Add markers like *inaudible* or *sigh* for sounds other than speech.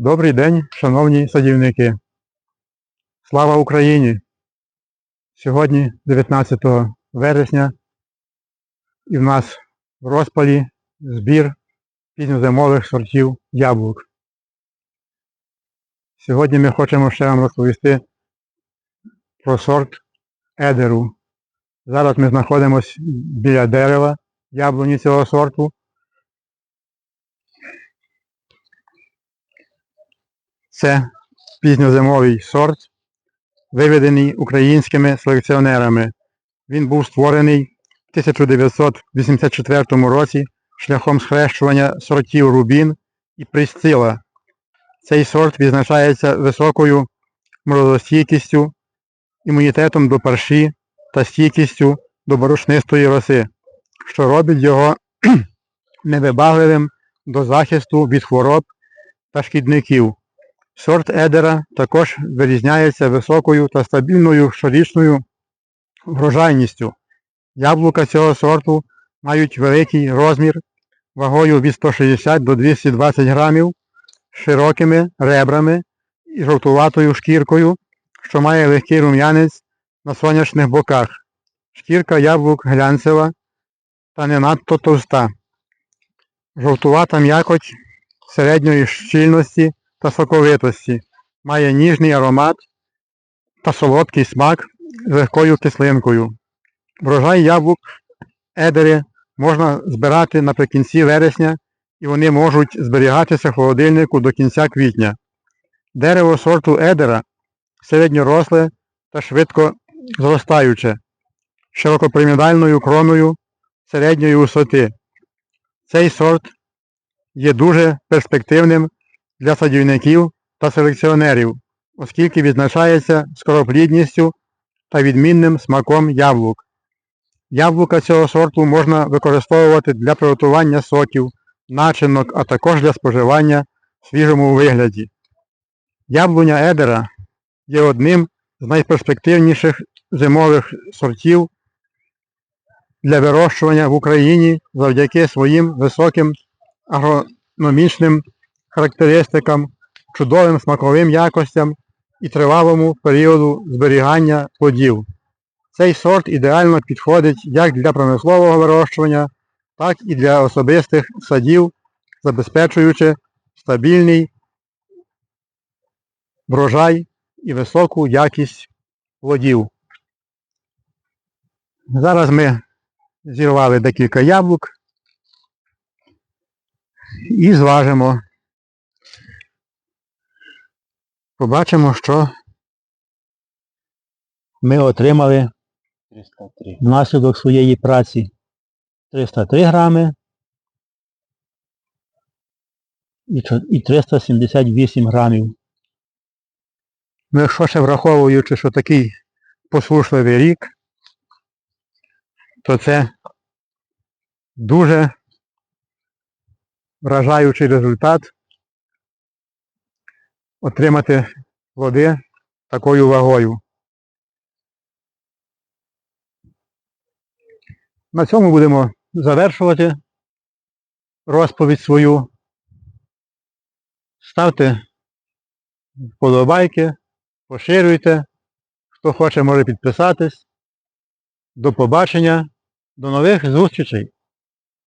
Добрий день, шановні садівники. Слава Україні! Сьогодні 19 вересня і в нас в розпалі збір пізньозимових сортів яблук. Сьогодні ми хочемо ще вам розповісти про сорт едеру. Зараз ми знаходимося біля дерева яблуні цього сорту. Це пізньозимовий сорт, виведений українськими селекціонерами. Він був створений в 1984 році шляхом схрещування сортів Рубін і Присцила. Цей сорт відзначається високою морозостійкістю, імунітетом до парші та стійкістю до борошнистої роси, що робить його *clears throat* невибагливим до захисту від хвороб та шкідників. Сорт Едера також вирізняється високою та стабільною щорічною врожайністю. Яблука цього сорту мають великий розмір вагою від 160 до 220 грамів, широкими ребрами і жовтуватою шкіркою, що має легкий рум'янець на сонячних боках. Шкірка яблук глянцева та не надто товста. Жовтувата м'якоть середньої щільності та соковитості. Має ніжний аромат та солодкий смак з легкою кислинкою. Врожай яблук едери можна збирати наприкінці вересня і вони можуть зберігатися в холодильнику до кінця квітня. Дерево сорту едера середньоросле та швидко зростаюче, широкопримідальною кроною середньої висоти. Цей сорт є дуже перспективним для садівників та селекціонерів, оскільки відзначається скороплідністю та відмінним смаком яблук. Яблука цього сорту можна використовувати для приготування соків, начинок, а також для споживання в свіжому вигляді. Яблуня Едера є одним з найперспективніших зимових сортів для вирощування в Україні завдяки своїм високим агрономічним характеристикам, чудовим смаковим якостям і тривалому періоду зберігання плодів. Цей сорт ідеально підходить як для промислового вирощування, так і для особистих садів, забезпечуючи стабільний врожай і високу якість плодів. Зараз ми зірвали декілька яблук і зважимо. Побачимо, що ми отримали 303. внаслідок своєї праці 303 грами і і 378 грамів. Ну, якщо ще враховуючи, що такий послушливий рік, то це дуже вражаючий результат отримати плоди такою вагою. На цьому будемо завершувати розповідь свою. Ставте вподобайки, поширюйте. Хто хоче, може підписатись. До побачення, до нових зустрічей!